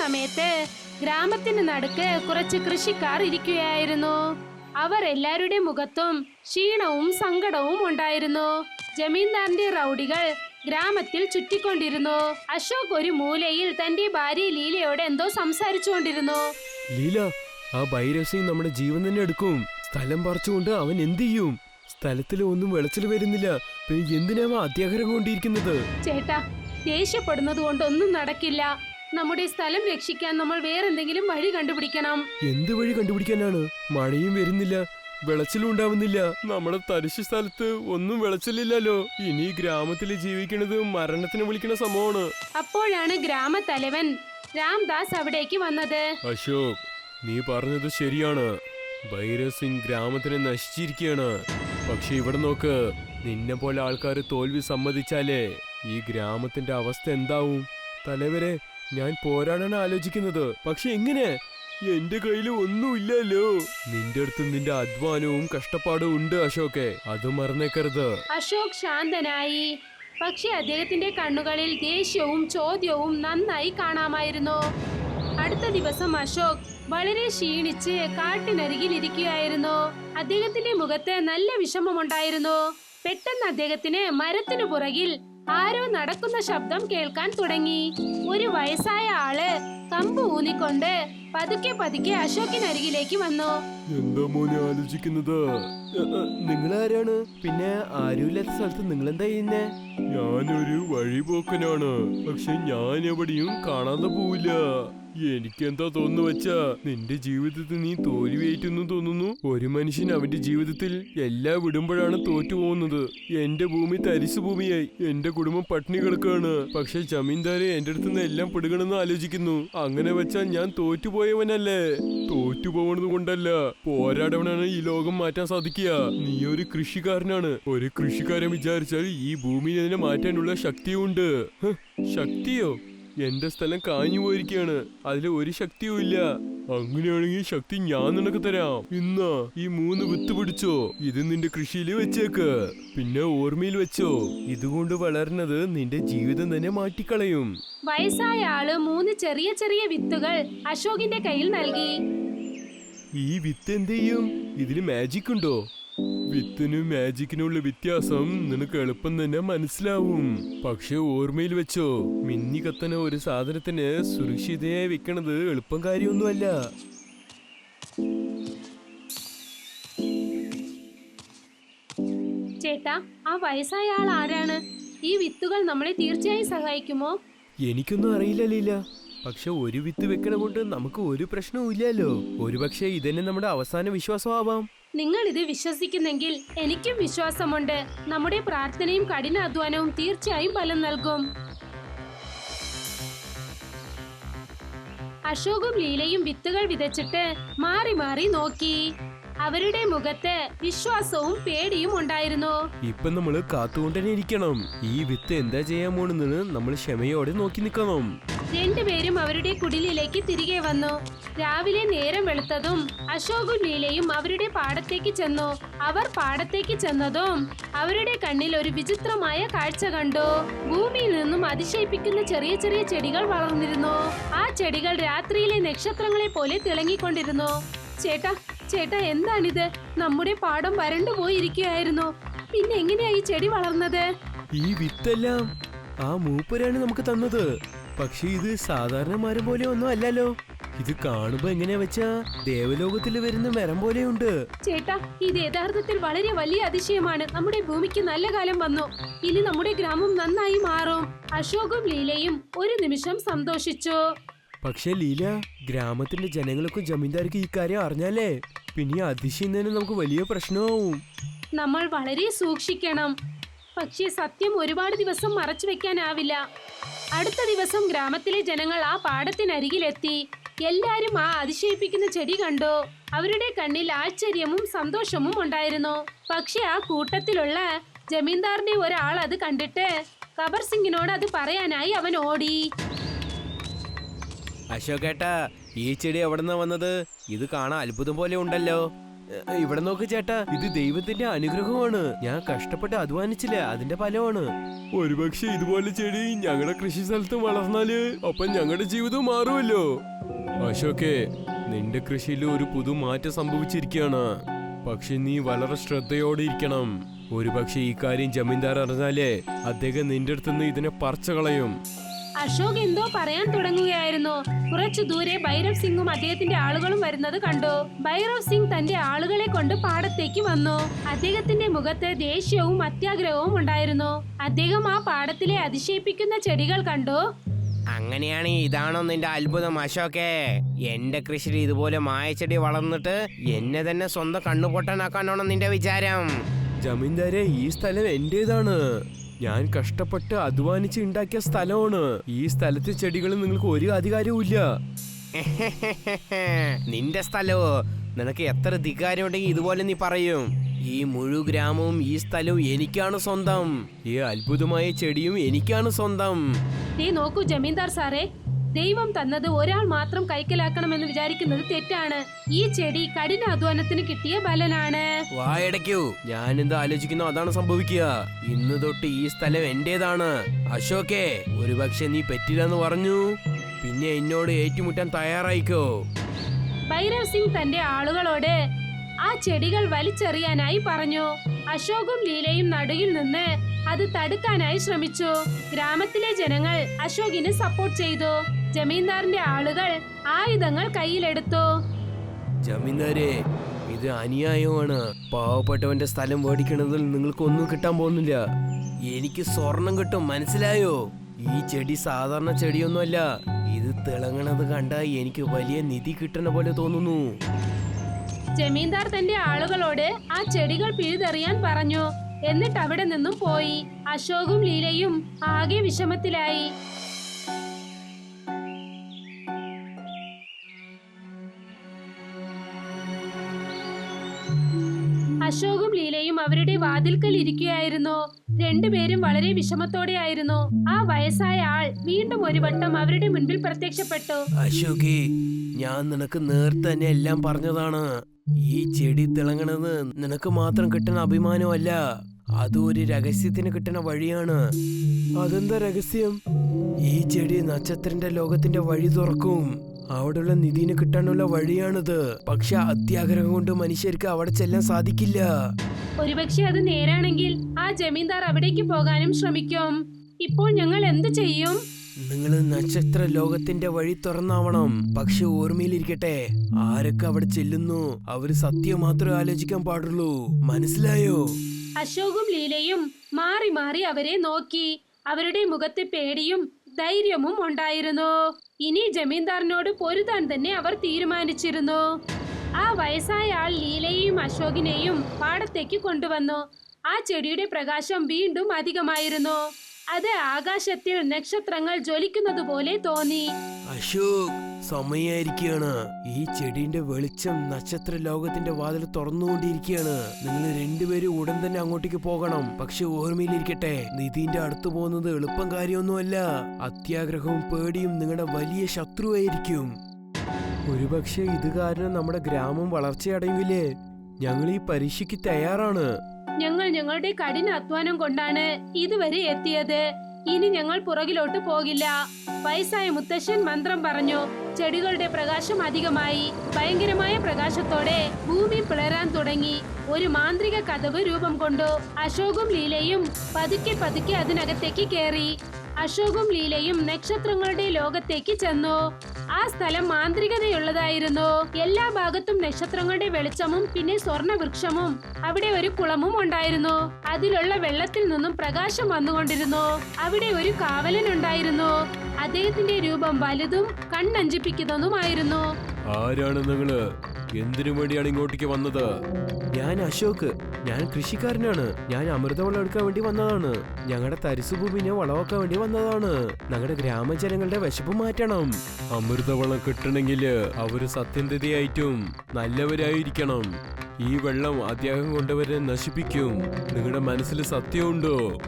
സമയത്ത് ഗ്രാമത്തിന് നടുക്ക് കുറച്ച് കൃഷിക്കാർ ഇരിക്കുകയായിരുന്നു. അവർ എല്ലാവരുടെ മുഖത്തും ക്ഷീണവും സങ്കടവും ഉണ്ടായിരുന്നു. ജമീന്ദാറിന്റെ റൗഡികൾ ഗ്രാമത്തിൽ ചുറ്റിക്കൊണ്ടിരുന്നു. അശോക് ഒരു മൂലയിൽ തന്റെ ഭാര്യ ലീലയോട് എന്തോ സംസാരിച്ചുകൊണ്ടിരുന്നു. ലീല ആ ഭൈരവ് നമ്മുടെ ജീവൻ തന്നെ എടുക്കും. സ്ഥലം പറിച്ചുകൊണ്ട് അവൻ എന്ത് ചെയ്യും? സ്ഥലത്തിൽ ഒന്നും വെളച്ചിൽ വരുന്നില്ല. എന്തിനാ അത്യാഗ്രഹം കൊണ്ടിരിക്കുന്നത്? ചേട്ടാ ദേഷ്യപ്പെടുന്നത് കൊണ്ടൊന്നും നടക്കില്ല. നമ്മുടെ സ്ഥലം രക്ഷിക്കാൻ നമ്മൾ വേറെന്തെങ്കിലും വഴി കണ്ടുപിടിക്കണം. എന്ത് വഴി കണ്ടുപിടിക്കാനാണ്? മഴയും വരുന്നില്ല വിളച്ചിലും ഉണ്ടാവുന്നില്ല. നമ്മുടെ തരിശു സ്ഥലത്ത് ഒന്നും വിളച്ചിലില്ലല്ലോ. ഇനി ഗ്രാമത്തിൽ ജീവിക്കണത് മരണത്തിന് വിളിക്കുന്ന സംഭവമാണ്. അപ്പോഴാണ് ഗ്രാമത്തലവൻ രാംദാസ് അവിടേക്ക് വന്നത്. അശോക് നീ പറഞ്ഞത് ശരിയാണ്. ഭൈരസിംഗ് ഗ്രാമത്തിനെ നശിച്ചിരിക്കുകയാണ് പക്ഷെ ഇവിടെ നോക്ക് നിന്നെ പോലെ ആൾക്കാർ തോൽവി സമ്മതിച്ചാലേ ഈ ഗ്രാമത്തിന്റെ അവസ്ഥ എന്താവും? തലവരെ ഞാൻ പോരാടാണ് ആലോചിക്കുന്നത്. പക്ഷെ എങ്ങനെ? എന്റെ കയ്യിൽ ഒന്നുമില്ലല്ലോ. നിന്റെ അടുത്ത് നിന്റെ അധ്വാനവും കഷ്ടപ്പാടും ഉണ്ട് അശോകെ. അത് മറന്നേക്കരുത്. അശോക് ശാന്തനായി. പക്ഷെ അദ്ദേഹത്തിന്റെ കണ്ണുകളിൽ ദേഷ്യവും ചോദ്യവും നന്നായി കാണാമായിരുന്നു. അടുത്ത ദിവസം അശോക് വളരെ ക്ഷീണിച്ച് കാട്ടിനരികിൽ ഇരിക്കുകയായിരുന്നു. അദ്ദേഹത്തിന്റെ മുഖത്ത് നല്ല വിഷമമുണ്ടായിരുന്നു. പെട്ടെന്ന് അദ്ദേഹത്തിന് മരത്തിനു പുറകിൽ ആരോ നടക്കുന്ന ശബ്ദം കേൾക്കാൻ തുടങ്ങി. ഒരു വയസ്സായ ആൾ കമ്പ് ഊന്നിക്കൊണ്ട് പതുക്കെ പതുക്കെ അശോകിനരികിലേക്ക് വന്നു. എന്താ മോനെ ആലോചിക്കുന്നത്? നിങ്ങൾ ആരാണ് പിന്നെ ആരുമില്ലാത്ത സ്ഥലത്ത് നിങ്ങൾ എന്താ ചെയ്യുന്നേ? ഞാനൊരു വഴിപോക്കനാണ്. പക്ഷെ ഞാൻ എവിടെയും കാണാതെ പോവില്ല. എനിക്കെന്താ തോന്നുന്നു വെച്ചാ നിന്റെ ജീവിതത്തിൽ നീ തോൽവിയേറ്റെന്നും തോന്നുന്നു. ഒരു മനുഷ്യൻ അവന്റെ ജീവിതത്തിൽ എല്ലാം വിടുമ്പോഴാണ് തോറ്റു പോകുന്നത്. എന്റെ ഭൂമി തരിശു ഭൂമിയായി. എന്റെ കുടുംബം പട്ടിണി കിടക്കാണ് പക്ഷെ ജമീന്ദാരെ എന്റെ അടുത്ത് നിന്ന് എല്ലാം പിടുകണമെന്ന് ആലോചിക്കുന്നു. അങ്ങനെ വെച്ചാൽ ഞാൻ തോറ്റുപോയവനല്ലേ? തോറ്റുപോകണത് കൊണ്ടല്ല. പോരാടവനാണ് ഈ ലോകം മാറ്റാൻ സാധിക്കുക. നീ ഒരു കൃഷിക്കാരനാണ്. ഒരു കൃഷിക്കാരൻ വിചാരിച്ചാൽ ഈ ഭൂമിയിൽ അതിനെ മാറ്റാനുള്ള ശക്തിയുണ്ട്. ശക്തിയോ? എന്റെ സ്ഥലം കാഞ്ഞു പോയിരിക്കുകയാണ് അതിൽ ഒരു ശക്തിയും ഇല്ല. അങ്ങനെയാണെങ്കിൽ ശക്തി ഞാൻ നിനക്ക് തരാം. ഇന്നാ ഈ മൂന്ന് വിത്ത് പിടിച്ചോ. ഇത് നിന്റെ കൃഷിയിൽ വെച്ചേക്ക്. പിന്നെ ഓർമ്മയിൽ വെച്ചോ. ഇതുകൊണ്ട് വളർന്നത് നിന്റെ ജീവിതം തന്നെ മാറ്റിക്കളയും. വയസ്സായ ആൾ മൂന്ന് ചെറിയ ചെറിയ വിത്തുകൾ അശോകിന്റെ കയ്യിൽ നൽകി. ഈ വിത്ത് എന്ത് ചെയ്യും? ഇതിന് മാജിക് ഉണ്ടോ? വിത്തിനും മാജിക്കിനുള്ള വ്യത്യാസം നിനക്ക് എളുപ്പം തന്നെ മനസ്സിലാവും. പക്ഷെ ഓർമ്മയിൽ വെച്ചോ മിന്നി കത്തന ഒരു സാധനത്തിന് സുരക്ഷിതയായി വെക്കണത് എളുപ്പം കാര്യമൊന്നുമല്ല. ചേട്ടാ ആ വയസ്സായ ആൾ ആരാണ്? ഈ വിത്തുകൾ നമ്മളെ തീർച്ചയായും സഹായിക്കുമോ? എനിക്കൊന്നും അറിയില്ല ലീല. പക്ഷെ ഒരു വിത്ത് വെക്കണ കൊണ്ട് നമുക്ക് ഒരു പ്രശ്നവും ഇല്ലല്ലോ. ഒരുപക്ഷെ ഇതന്നെ നമ്മുടെ അവസാന വിശ്വാസമാവാം. നിങ്ങൾ ഇത് വിശ്വസിക്കുന്നെങ്കിൽ എനിക്കും വിശ്വാസമുണ്ട്. നമ്മുടെ പ്രാർത്ഥനയും കഠിനാധ്വാനവും തീർച്ചയായും ഫലം നൽകും. അശോകും ലീലയും വിത്തുകൾ വിതച്ചിട്ട് മാറി മാറി നോക്കി. അവരുടെ മുഖത്ത് വിശ്വാസവും പേടിയും ഉണ്ടായിരുന്നു. ഇപ്പൊ നമ്മൾ കാത്തുകൊണ്ടേ ഇരിക്കണം. ഈ വിത്ത് എന്താ ചെയ്യാൻ പോണെന്ന് നമ്മൾ ക്ഷമയോടെ നോക്കി നിൽക്കണം രണ്ടുപേരും അവരുടെ കുടിലിലേക്ക് തിരികെ വന്നു. രാവിലെ നേരം വെളുത്തതും അശോകും ലീലയും അവരുടെ പാടത്തേക്ക് ചെന്നു. അവർ പാടത്തേക്ക് ചെന്നതും അവരുടെ കണ്ണിൽ ഒരു വിചിത്രമായ കാഴ്ച കണ്ടു. ഭൂമിയിൽ നിന്നും അതിശയിപ്പിക്കുന്ന ചെറിയ ചെറിയ ചെടികൾ വളർന്നിരുന്നു. ആ ചെടികൾ രാത്രിയിലെ നക്ഷത്രങ്ങളെ പോലെ തിളങ്ങിക്കൊണ്ടിരുന്നു. ചേട്ടാ ചേട്ടാ എന്താണിത്? നമ്മുടെ പാടം വരണ്ടു പോയിരിക്കുകയായിരുന്നു. പിന്നെ എങ്ങനെയാ ഈ ചെടി വളർന്നത്? ഈ വിത്തെല്ലാം ആ മൂപ്പരാണ് നമുക്ക് തന്നത്. പക്ഷെ ഇത് സാധാരണ മരം പോലെ ഒന്നും അല്ലല്ലോ. ഇത് കാണുമ്പോ എങ്ങനെയാ വെച്ചാ ദേവലോകത്തിൽ വരുന്ന മരം പോലെയുണ്ട്. ചേട്ടാ ഇത് യഥാർത്ഥത്തിൽ വളരെ വലിയ അതിശയമാണ്. നമ്മുടെ ഭൂമിക്ക് നല്ല കാലം വന്നു. ഇനി നമ്മുടെ ഗ്രാമം നന്നായി മാറും. അശോകും ലീലയും ഒരു നിമിഷം സന്തോഷിച്ചു. പക്ഷെ ലീല ഗ്രാമത്തിന്റെ ജനങ്ങൾക്കും ജമീന്ദാർക്കും ഈ കാര്യം അറിഞ്ഞാലേ പിന്നെ അതിശയം തന്നെ നമുക്ക് വലിയ പ്രശ്നമാവും നമ്മൾ വളരെ സൂക്ഷിക്കണം. പക്ഷേ സത്യം ഒരുപാട് ദിവസം മറച്ചു വെക്കാനാവില്ല. അടുത്ത ദിവസം ഗ്രാമത്തിലെ ജനങ്ങൾ ആ പാടത്തിനരികിലെത്തി. എല്ലാരും ആ അതിശയിപ്പിക്കുന്ന ചെടി കണ്ടു. അവരുടെ കണ്ണിൽ ആശ്ചര്യവും സന്തോഷവും ഉണ്ടായിരുന്നു. പക്ഷെ ആ കൂട്ടത്തിലുള്ള ജമീന്ദാറിന്റെ ഒരാൾ അത് കണ്ടിട്ട് കബർ സിംഗിനോട് അത് പറയാനായി അവൻ ഓടി. അശോകേട്ടാ ഈ ചെടി എവിടെന്നാ വന്നത്? ഇത് കാണാൻ അത്ഭുതം പോലെ ഉണ്ടല്ലോ. ഇവിടെ നോക്ക് ചേട്ടാ ഇത് ദൈവത്തിന്റെ അനുഗ്രഹമാണ്. ഞാൻ കഷ്ടപ്പെട്ട് അധ്വാനിച്ചില്ല അതിന്റെ ഫലമാണ്. ഒരുപക്ഷെ ഇതുപോലെ ചെടി ഞങ്ങളുടെ കൃഷി സ്ഥലത്ത് വളർന്നാൽ അപ്പൊ ഞങ്ങളുടെ ജീവിതം മാറുമല്ലോ. അശോകേ നിന്റെ കൃഷിയിൽ ഒരു പുതു മാറ്റം സംഭവിച്ചിരിക്കുകയാണ്. പക്ഷെ നീ വളരെ ശ്രദ്ധയോടെ ഇരിക്കണം. ഒരുപക്ഷെ ഈ കാര്യം ജമീന്ദാർ അറിഞ്ഞാലേ അദ്ദേഹം നിന്റെ അടുത്തുനിന്ന് ഇതിനെ പറിച്ചു കളയും അശോക് എന്തോ പറയാൻ തുടങ്ങുകയായിരുന്നു. കുറച്ചു ദൂരെ ഭൈരവ് സിംഗും അദ്ദേഹത്തിന്റെ ആളുകളും വരുന്നത് കണ്ടു. ഭൈരവ് സിംഗ് തന്റെ ആളുകളെ കൊണ്ട് പാടത്തേക്ക് വന്നു. അദ്ദേഹത്തിന്റെ മുഖത്ത് ദേഷ്യവും അത്യാഗ്രഹവും ഉണ്ടായിരുന്നു. അദ്ദേഹം ആ പാടത്തിലെ അതിശയിപ്പിക്കുന്ന ചെടികൾ കണ്ടു. അങ്ങനെയാണ് ഇതാണോ നിന്റെ അത്ഭുതം അശോകേ? എന്റെ കൃഷിയിൽ ഇതുപോലെ മായച്ചെടി വളർന്നിട്ട് എന്നെ തന്നെ സ്വന്തം കണ്ണുപൊട്ടനാക്കാനാണോ നിന്റെ വിചാരം? ജമീന്ദാരെ ഈ സ്ഥലം എന്റേതാണ്. ഞാൻ കഷ്ടപ്പെട്ട് അധ്വാനിച്ച് ഉണ്ടാക്കിയ സ്ഥലമാണ്. ഈ സ്ഥലത്തെ ചെടികൾ നിങ്ങൾക്ക് ഒരു അധികാരവും ഇല്ല നിന്റെ സ്ഥലവോ നിനക്ക് എത്ര ധികാരം ഉണ്ടെങ്കിൽ ഇതുപോലെ നീ പറയും. ഈ മുഴു ഗ്രാമവും ഈ സ്ഥലവും എനിക്കാണ് സ്വന്തം. ഈ അത്ഭുതമായ ചെടിയും എനിക്കാണ് സ്വന്തം. നീ നോക്കൂ ജമീന്ദാർ സാറേ ദൈവം തന്നത് ഒരാൾ മാത്രം കൈക്കലാക്കണമെന്ന് വിചാരിക്കുന്നത് തെറ്റാണ്. ഈ ചെടി കഠിന അധ്വാനത്തിന് കിട്ടിയ ബലനാണ്. വായടക്കൂ ഞാൻ എന്താ ആലോചിക്കുന്നു? അതാണ് സംഭവിക്കുക. ഇന്ന് തൊട്ട് ഈ സ്ഥലം എന്റേതാണ്. അശോകേ ഒരുപക്ഷെ നീ പറ്റില്ലെന്ന് പറഞ്ഞു. പിന്നെ എന്നോട് ഏറ്റുമുട്ടാൻ തയ്യാറായിക്കോ? ഭൈരവ് സിംഗ് തന്റെ ആളുകളോട് ആ ചെടികൾ വലിച്ചെറിയാനായി പറഞ്ഞു. അശോകും ലീലയും നടുവിൽ നിന്ന് അത് തടുക്കാനായി ശ്രമിച്ചു. ഗ്രാമത്തിലെ ജനങ്ങൾ അശോകിന് സപ്പോർട്ട് ചെയ്തു. ജമീന്ദാറിന്റെ ആളുകൾ ആയുധങ്ങൾ കയ്യിലെടുത്തു? ജമീന്ദാരെ ഇത് അന്യായമാണ് പാവപ്പെട്ടവന്റെ സ്ഥലം മേടിക്കണതിൽ നിങ്ങൾക്ക് ഒന്നും കിട്ടാൻ പോകുന്നില്ല. എനിക്ക് സ്വർണം കിട്ടും മനസ്സിലായോ? ഈ ചെടി സാധാരണ ചെടിയൊന്നുമല്ല. ഇത് തിളങ്ങണത് കണ്ട എനിക്ക് വലിയ നിധി കിട്ടണ പോലെ തോന്നുന്നു. ജമീന്ദാർ തന്റെ ആളുകളോട് ആ ചെടികൾ പിഴുതെറിയാൻ പറഞ്ഞു. എന്നിട്ട് അവിടെ നിന്നും പോയി. അശോകും ലീലയും ആകെ വിഷമത്തിലായി. അശോകും ലീലയും അവരുടെ വാതിൽക്കൽ ഇരിക്കുകയായിരുന്നു. രണ്ടുപേരും വളരെ വിഷമത്തോടെയായിരുന്നു. ആ വയസ്സായ ആൾ വീണ്ടും ഒരു വട്ടം അവരുടെ മുൻപിൽ പ്രത്യക്ഷപ്പെട്ടു. അശോകി ഞാൻ നിനക്ക് നേരത്തെ തന്നെ എല്ലാം പറഞ്ഞതാണ്. ഈ ചെടി തിളങ്ങണത് നിനക്ക് മാത്രം കിട്ടണ അഭിമാനമല്ല അത് ഒരു രഹസ്യത്തിന് കിട്ടണ വഴിയാണ്. അതെന്താ രഹസ്യം? ഈ ചെടി നക്ഷത്രന്റെ ലോകത്തിന്റെ വഴി തുറക്കും. അവിടെയുള്ള നിധിനെ കിട്ടാനുള്ള വഴിയാണിത്. പക്ഷെ അത്യാഗ്രഹം കൊണ്ട് മനുഷ്യർക്ക് അവിടെ ചെല്ലാൻ സാധിക്കില്ല. ഒരുപക്ഷെ അത് നേരാണെങ്കിൽ ആ ജമീന്ദാർ അവിടേക്ക് പോകാനും ശ്രമിക്കും. ഇപ്പോൾ ഞങ്ങൾ എന്ത് ചെയ്യും? നിങ്ങൾ നക്ഷത്ര ലോകത്തിന്റെ വഴി തുറന്നാവണം. പക്ഷെ ഓർമ്മയിലിരിക്കട്ടെ ആരൊക്കെ അവിടെ ചെല്ലുന്നു? അവർ സത്യം മാത്രമേ ആലോചിക്കാൻ പാടുള്ളൂ. മനസ്സിലായോ? അശോകും ലീലയും മാറി മാറി അവരെ നോക്കി. അവരുടെ മുഖത്തെ പേടിയും ധൈര്യവും ഉണ്ടായിരുന്നു. ഇനി ജമീന്ദാറിനോട് പൊരുതാൻ തന്നെ അവർ തീരുമാനിച്ചിരുന്നു. ആ വയസ്സായ ആൾ ലീലയെയും അശോകിനെയും പാടത്തേക്ക് കൊണ്ടുവന്നു. ആ ചെടിയുടെ പ്രകാശം വീണ്ടും അധികമായിരുന്നു. അത് ആകാശത്തിൽ നക്ഷത്രങ്ങൾ ജ്വലിക്കുന്നത് പോലെ തോന്നി. അശോക് സമയായിരിക്കുകയാണ് ഈ ചെടിന്റെ വെളിച്ചം നക്ഷത്ര ലോകത്തിന്റെ വാതിൽ തുറന്നുകൊണ്ടിരിക്കുകയാണ് നിങ്ങൾ രണ്ടുപേരും ഉടൻ തന്നെ അങ്ങോട്ടേക്ക് പോകണം. പക്ഷെ ഓർമ്മയിലിരിക്കട്ടെ നിധിന്റെ അടുത്ത് പോകുന്നത് എളുപ്പം കാര്യമൊന്നുമല്ല. അത്യാഗ്രഹവും പേടിയും നിങ്ങളുടെ വലിയ ശത്രുവായിരിക്കും. ഒരുപക്ഷെ ഇത് കാരണം നമ്മുടെ ഗ്രാമം വളർച്ചയടയെങ്കിലേ ഞങ്ങൾ ഈ പരീക്ഷയ്ക്ക് തയ്യാറാണ്. ഞങ്ങൾ ഞങ്ങളുടെ കഠിന അധ്വാനം കൊണ്ടാണ് ഇതുവരെ എത്തിയത്. ഇനി ഞങ്ങൾ പുറകിലോട്ട് പോകില്ല. വയസ്സായ മുത്തശ്ശൻ മന്ത്രം പറഞ്ഞു ചെടികളുടെ പ്രകാശം അധികമായി. ഭയങ്കരമായ പ്രകാശത്തോടെ ഭൂമി പിളരാൻ തുടങ്ങി. ഒരു മാന്ത്രിക കഥവ് രൂപം കൊണ്ടു. അശോകും ലീലയും പതുക്കെ പതുക്കെ അതിനകത്തേക്ക് കയറി അശോകും ലീലയും നക്ഷത്രങ്ങളുടെ ലോകത്തേക്ക് ചെന്നു. ആ സ്ഥലം മാന്ത്രികതയുള്ളതായിരുന്നു. എല്ലാ ഭാഗത്തും നക്ഷത്രങ്ങളുടെ വെളിച്ചമും പിന്നെ സ്വർണ വൃക്ഷമും അവിടെ ഒരു കുളമും ഉണ്ടായിരുന്നു. അതിലുള്ള വെള്ളത്തിൽ നിന്നും പ്രകാശം വന്നുകൊണ്ടിരുന്നു. അവിടെ ഒരു കാവലൻ ഉണ്ടായിരുന്നു. അദ്ദേഹത്തിന്റെ രൂപം വലുതും കണ്ണഞ്ചിപ്പിക്കുന്നതുമായിരുന്നു. ആരാണ് നിങ്ങൾ? എന്തിനു വേണ്ടിയാണ് ഇങ്ങോട്ടേക്ക് വന്നത്? ഞാൻ അശോക്. ഞാൻ കൃഷിക്കാരനാണ്. ഞാൻ അമൃതവളം എടുക്കാൻ വേണ്ടി വന്നതാണ്. ഞങ്ങളുടെ തരിസുഭൂമിനെ വളമാക്കാൻ വേണ്ടി വന്നതാണ്. ഞങ്ങളുടെ ഗ്രാമജനങ്ങളുടെ വിശപ്പ് മാറ്റണം. അമൃതവളം കിട്ടണമെങ്കിൽ അവർ സത്യന്തതയായിട്ടും നല്ലവരായിരിക്കണം. ഈ വെള്ളം അദ്ദേഹം കൊണ്ടവരെ നശിപ്പിക്കും. നിങ്ങളുടെ മനസ്സിൽ സത്യമുണ്ടോ?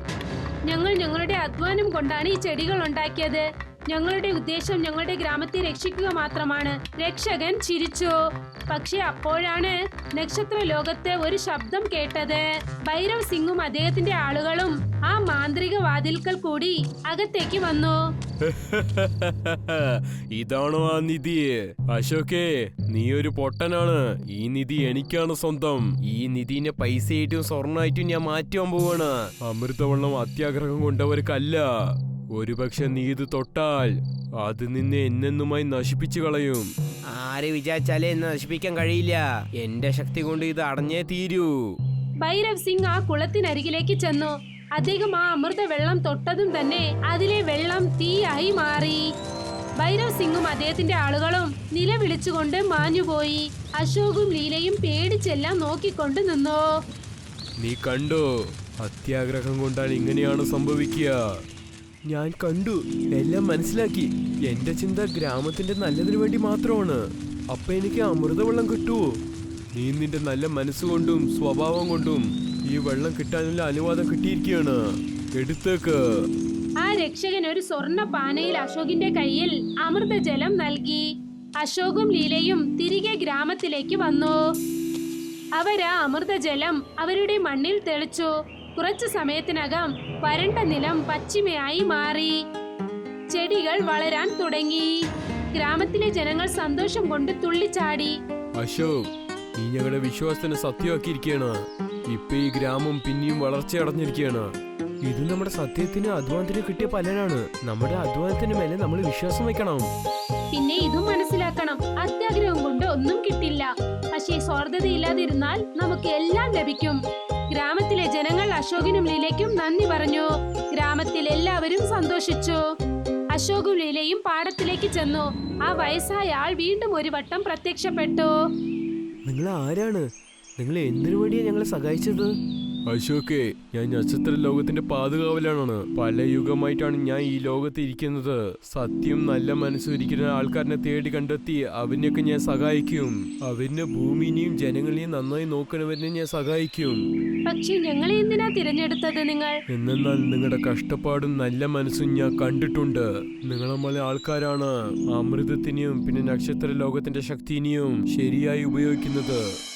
ഞങ്ങൾ ഞങ്ങളുടെ അധ്വാനം കൊണ്ടാണ് ഈ ചെടികൾ ഉണ്ടാക്കിയത്. ഞങ്ങളുടെ ഉദ്ദേശം ഞങ്ങളുടെ ഗ്രാമത്തെ രക്ഷിക്കുക മാത്രമാണ്. രക്ഷകൻ ചിരിച്ചു. പക്ഷെ അപ്പോഴാണ് നക്ഷത്ര ലോകത്ത് ഒരു ശബ്ദം കേട്ടത്. ഭൈരവ് സിംഗും അദ്ദേഹത്തിന്റെ ആളുകളും ആ മാന്ത്രിക വാതിൽക്കൽ കൂടി അകത്തേക്ക് വന്നു. ഇതാണോ ആ നിധി അശോകേ നീ ഒരു പൊട്ടനാണ്. ഈ നിധി എനിക്കാണ് സ്വന്തം. ഈ നിധിനെ പൈസയായിട്ടും സ്വർണമായിട്ടും ഞാൻ മാറ്റുവാൻ പോവാണ്. അമൃതവെള്ളം അത്യാഗ്രഹം കൊണ്ടവർക്കല്ല. ഒരുപക്ഷെ നീ ഇത് തൊട്ടാൽ അത് നിന്നെ എന്നെന്നുമായി നശിപ്പിച്ചു കളയും. ആര് വിചാരിച്ചാലേ എന്നെ നശിപ്പിക്കാൻ കഴിയില്ല. എന്റെ ശക്തി കൊണ്ട് ഇത് അടഞ്ഞേ തീരൂ. ഭൈരവ് സിംഗ് ആ കുളത്തിനരികിലേക്ക് ചെന്നു. അദ്ദേഹം ആ അമൃത വെള്ളം തൊട്ടതും തന്നെ അതിലെ വെള്ളം തീയായി മാറി. ഭൈരവ് സിംഗും അദ്ദേഹത്തിന്റെ ആളുകളും നിലവിളിച്ചുകൊണ്ട് മാഞ്ഞുപോയി. അശോകും ലീലയും പേടിച്ചെല്ലാം നോക്കിക്കൊണ്ട് നിന്നോ. നീ കണ്ടോ? അത്യാഗ്രഹം കൊണ്ടാണ് ഇങ്ങനെയാണ് സംഭവിക്കുക. ഞാൻ കണ്ടു. എല്ലാം മനസ്സിലാക്കി. എന്റെ ചിന്ത ഗ്രാമത്തിന്റെ നല്ലതിനു വേണ്ടി മാത്രമാണ്. അപ്പൊ എനിക്ക് അമൃതവെള്ളം കിട്ടുമോ നീ നിന്റെ നല്ല മനസ്സുകൊണ്ടും സ്വഭാവം കൊണ്ടും ഈ വെള്ളം കിട്ടാനുള്ള അനുവാദം കിട്ടിയിരിക്കുകയാണ് എടുത്തേക്ക്. ആ രക്ഷകൻ ഒരു സ്വർണ പാനയിൽ അശോകിന്റെ കയ്യിൽ അമൃതജലം നൽകി. അശോകും ലീലയും തിരികെ ഗ്രാമത്തിലേക്ക് വന്നു. അവരാ അമൃതജലം അവരുടെ മണ്ണിൽ തെളിച്ചു. കുറച്ചു സമയത്തിനകം വരണ്ട നിലം പശ്ചിമയായി മാറി. ചെടികൾ വളരാൻ തുടങ്ങി. ഗ്രാമത്തിലെ ജനങ്ങൾ സന്തോഷം കൊണ്ട് തുള്ളിച്ചാടി. അശോക് നീ ഞങ്ങളുടെ വിശ്വാസത്തിന് സത്യമാക്കിയിരിക്കുകയാണ്. ഇപ്പൊ ഈ ഗ്രാമം പിന്നെയും വളർച്ചയടഞ്ഞിരിക്കുകയാണ് ഇത് നമ്മുടെ സത്യത്തിന് അധ്വാനത്തിന് കിട്ടിയ പലനാണ്. നമ്മുടെ അധ്വാനത്തിന് മേലെ നമ്മൾ വിശ്വാസം വെക്കണം പിന്നെ ഇതും മനസ്സിലാക്കണം. അത്യാഗ്രഹം കൊണ്ട് ഒന്നും കിട്ടില്ല. പക്ഷേ സ്വാർത്ഥതയില്ലാതിരുന്നാൽ നമുക്ക് എല്ലാം ലഭിക്കും. ഗ്രാമത്തിലെ ജനങ്ങൾ അശോകനും ലീലയ്ക്കും നന്ദി പറഞ്ഞു. ഗ്രാമത്തിൽ എല്ലാവരും സന്തോഷിച്ചു. അശോകും ലീലയും പാടത്തിലേക്ക് ചെന്നു. ആ വയസ്സായ ആൾ വീണ്ടും ഒരു വട്ടം പ്രത്യക്ഷപ്പെട്ടു. നിങ്ങൾ ആരാണ്? നിങ്ങൾ എന്തിനു വേണ്ടിയാ ഞങ്ങളെ സഹായിച്ചത്? അശോകേ ഞാൻ നക്ഷത്ര ലോകത്തിന്റെ പാതുകാവലാണ് പല യുഗമായിട്ടാണ് ഞാൻ ഈ ലോകത്ത് ഇരിക്കുന്നത്. സത്യം നല്ല മനസ്സൊരിക്കുന്ന ആൾക്കാരനെ തേടി കണ്ടെത്തി അവനെയൊക്കെ ഞാൻ സഹായിക്കും. അവന്റെ ഭൂമിനെയും ജനങ്ങളെയും നന്നായി നോക്കുന്നവരെ ഞാൻ സഹായിക്കും. പക്ഷെ ഞങ്ങളെ എന്തിനാ തിരഞ്ഞെടുത്തത് നിങ്ങൾ? എന്നാൽ നിങ്ങളുടെ കഷ്ടപ്പാടും നല്ല മനസ്സും ഞാൻ കണ്ടിട്ടുണ്ട്. നിങ്ങൾ നമ്മളെ ആൾക്കാരാണ് അമൃതത്തിനെയും പിന്നെ നക്ഷത്ര ലോകത്തിന്റെ ശക്തിനെയും ശരിയായി ഉപയോഗിക്കുന്നത്.